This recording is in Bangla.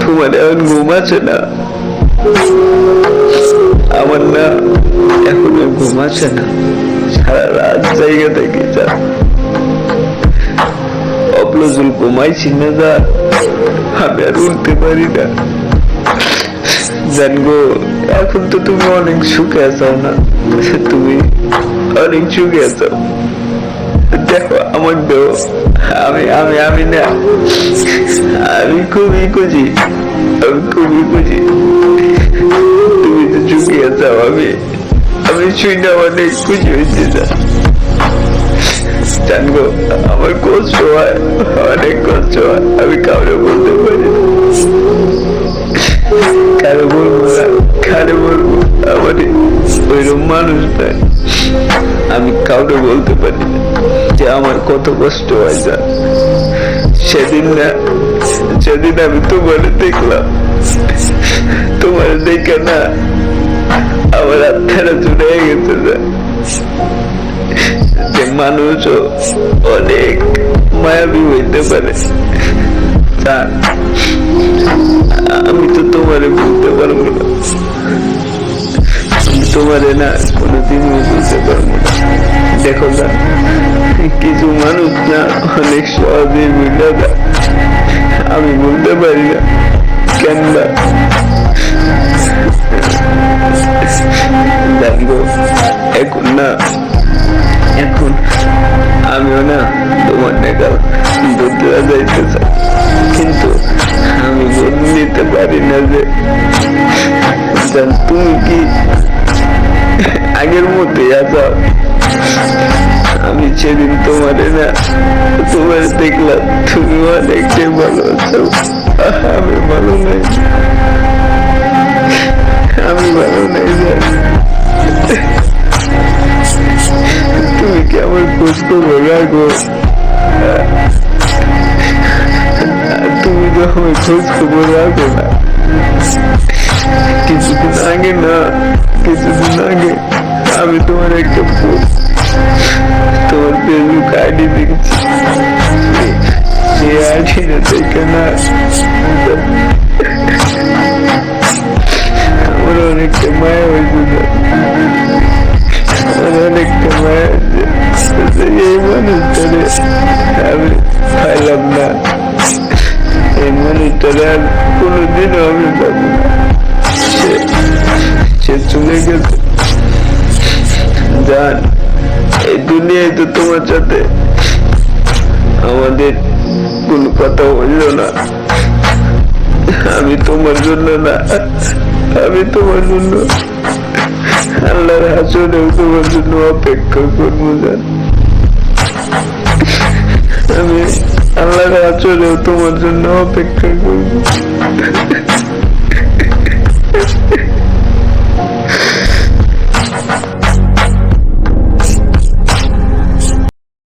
তোমার ঘুম আছে না আমার না এখন ঘুম আছে না সারা রাত জায়গা থেকে অপ্লজুল ঘুমাইছি না আমি আর উঠতে পারি না জানব এখন তো তুমি অনেক সুখে আছো না তুমি অনেক সুখে আছো দেখো আমি আমি আমি না। আমি খুবই আমি খুবই তুমি তো সুখে আছো আমি। আমি শুনে খুশি হয়েছি না। জানগো আমার কষ্ট হয়, অনেক কষ্ট হয়। আমি কাউরে বলতে পারি কারও বলব না কারও বলব আমার ওইরকম মানুষ আমি কাউকে বলতে পারি না। যে আমার কত কষ্ট হয় যা। সেদিন না, সেদিন আমি তোমার দেখলাম। তোমার দেখে না, আমার আত্মারা জুড়ে গেছে যা। যে মানুষও অনেক মায়াবী হইতে পারে। জান আমি তো তোমারে বলতে পারব না। তোমারে না কোনোদিনও বলতে পারব না। দেখো না কিছু মানুষ না, অনেক সহজে বুঝে আমি বলতে পারি না, কেন জানব এখন না, এখন আমিও না তোমার দেখা বদলা যাইতে চাই। কিন্তু আমি বদলে নিতে পারি না যে তুমি কি আগের মতোই আছো? আমি সেদিন তোমারে না তোমার দেখলাম, তুমি অনেকটাই ভালো আছো। আমি ভালো নাই। আমি ভালো নাই তুমি কি আমার খোঁজ খবর রাখো? তুমি তো আমার খোঁজ খবর রাখো না। কিছুদিন আগে না, কিছুদিন আগে আমি তোমার একটা আইডি দেখছি সেই আইডিটা দেখে না আমার অনেকটা মায়া হয়েছিল আমার অনেকটা মায়া এই মানুষটারে আমি পাইলাম না এই মানুষটারে আর কোনোদিনও আমি পাবো সে- চলে গেছে জান এই দুনিয়ায় তো তোমার সাথে আমাদের কোনো কথা হইল না। আমি তোমার জন্য না, আমি তোমার জন্য আল্লাহর হাসরেও তোমার জন্য অপেক্ষা করব জান আমি আল্লাহর হাসরেও তোমার জন্য অপেক্ষা করব।